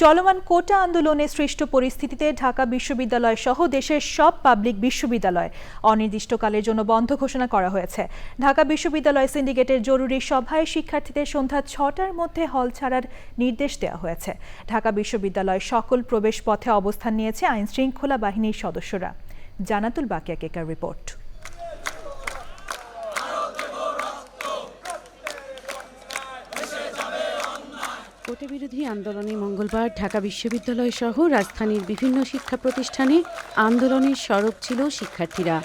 চলমান কোটা আন্দোলনে সৃষ্ট পরিস্থিতিতে ঢাকা বিশ্ববিদ্যালয় সহ দেশের সব পাবলিক বিশ্ববিদ্যালয় অনির্দিষ্টকালের জন্য বন্ধ ঘোষণা করা হয়েছে। ঢাকা বিশ্ববিদ্যালয় সিন্ডিকেটের জরুরি সভায় শিক্ষার্থীদের সন্ধ্যা ছটার মধ্যে হল ছাড়ার নির্দেশ দেওয়া হয়েছে। ঢাকা বিশ্ববিদ্যালয় সকল প্রবেশ পথে অবস্থান নিয়েছে আইন শৃঙ্খলা বাহিনীর সদস্যরা। জানাতুল বাকিয়া কেকার রিপোর্ট। কোটা বিরোধী আন্দোলনে মঙ্গলবার ঢাকা বিশ্ববিদ্যালয় সহ রাজধানীর বিভিন্ন শিক্ষা প্রতিষ্ঠানে আন্দোলনের সড়ক ছিল শিক্ষার্থীরা।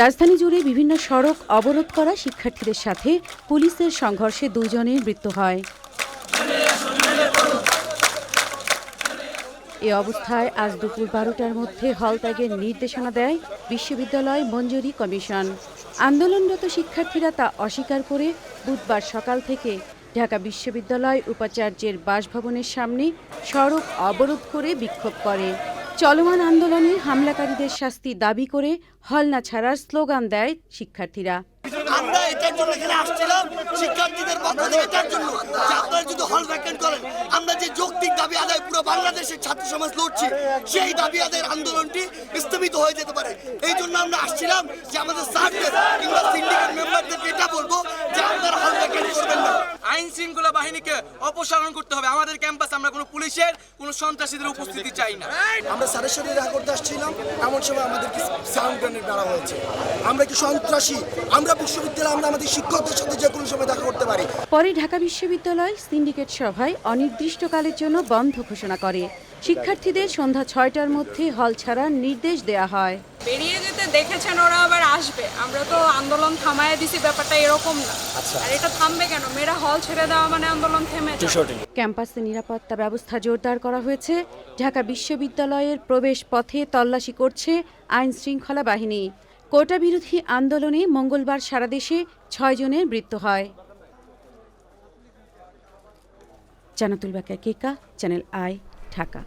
রাজধানী জুড়ে বিভিন্ন সড়ক অবরোধ করা শিক্ষার্থীদের সাথে পুলিশের সংঘর্ষে দুজনের মৃত্যু হয়। এ অবস্থায় আজ দুপুর বারোটার মধ্যে হল ত্যাগের নির্দেশনা দেয় বিশ্ববিদ্যালয় মঞ্জুরি কমিশন। আন্দোলনরত শিক্ষার্থীরা তা অস্বীকার করে বুধবার সকাল থেকে ঢাকা বিশ্ববিদ্যালয় উপাচার্যের বাসভবনের সামনে সড়ক অবরোধ করে বিক্ষোভ করে। চলমান আন্দোলনে হামলাকারীদের শাস্তি দাবি করে হল না ছাড়ার স্লোগান দেয় শিক্ষার্থীরা। আমরা এটার জন্য এখানে আসছিলাম মেম্বারদেরকে এটা বলব যে আপনারা হল ভ্যাকেন্ট করবেন না আইন শৃঙ্খলা বাহিনীকে অপসারণ করতে হবে। আমাদের ক্যাম্পাসে আমরা কোনো পুলিশের কোনো সন্ত্রাসীদের উপস্থিতি চাই না। আমরা স্যারের সাথে দেখা করতে আসছিলাম এমন সময় আমাদেরকে সাউন্ড গ্রেনেড মারা হয়েছে। আমরা কি সন্ত্রাসী? আমরা বিশ্ববিদ্যালয়ে আমরা আমাদের শিক্ষকদের সাথে যে কোনো সময় দেখা করতে পারি। পরে ঢাকা বিশ্ববিদ্যালয় সিন্ডিকেট সভায় অনির্দিষ্টকালের জন্য বন্ধ ঘোষণা করে। শিক্ষার্থীদের সন্ধ্যা ছয়টার মধ্যে হল ছাড়ার নির্দেশ দেয়া হয়। বেরিয়ে যেতে দেখেছেন ওরা আবার আসবে। আমরা তো আন্দোলন থামায় দিছি ব্যাপারটা এরকম না। আর এটা থামবে কেন? মেয়েরা হল ছেড়ে দেওয়া মানে আন্দোলন থেমে যাবে ক্যাম্পাসে নিরাপত্তা ব্যবস্থা জোরদার করা হয়েছে। ঢাকা বিশ্ববিদ্যালয়ের প্রবেশ পথে তল্লাশি করছে আইন শৃঙ্খলা বাহিনী। কোটা বিরোধী আন্দোলনে মঙ্গলবার সারা দেশে ছয় জনের মৃত্যু হয়। জানাতুল বাকা কেকা চ্যানেল আই ঢাকা।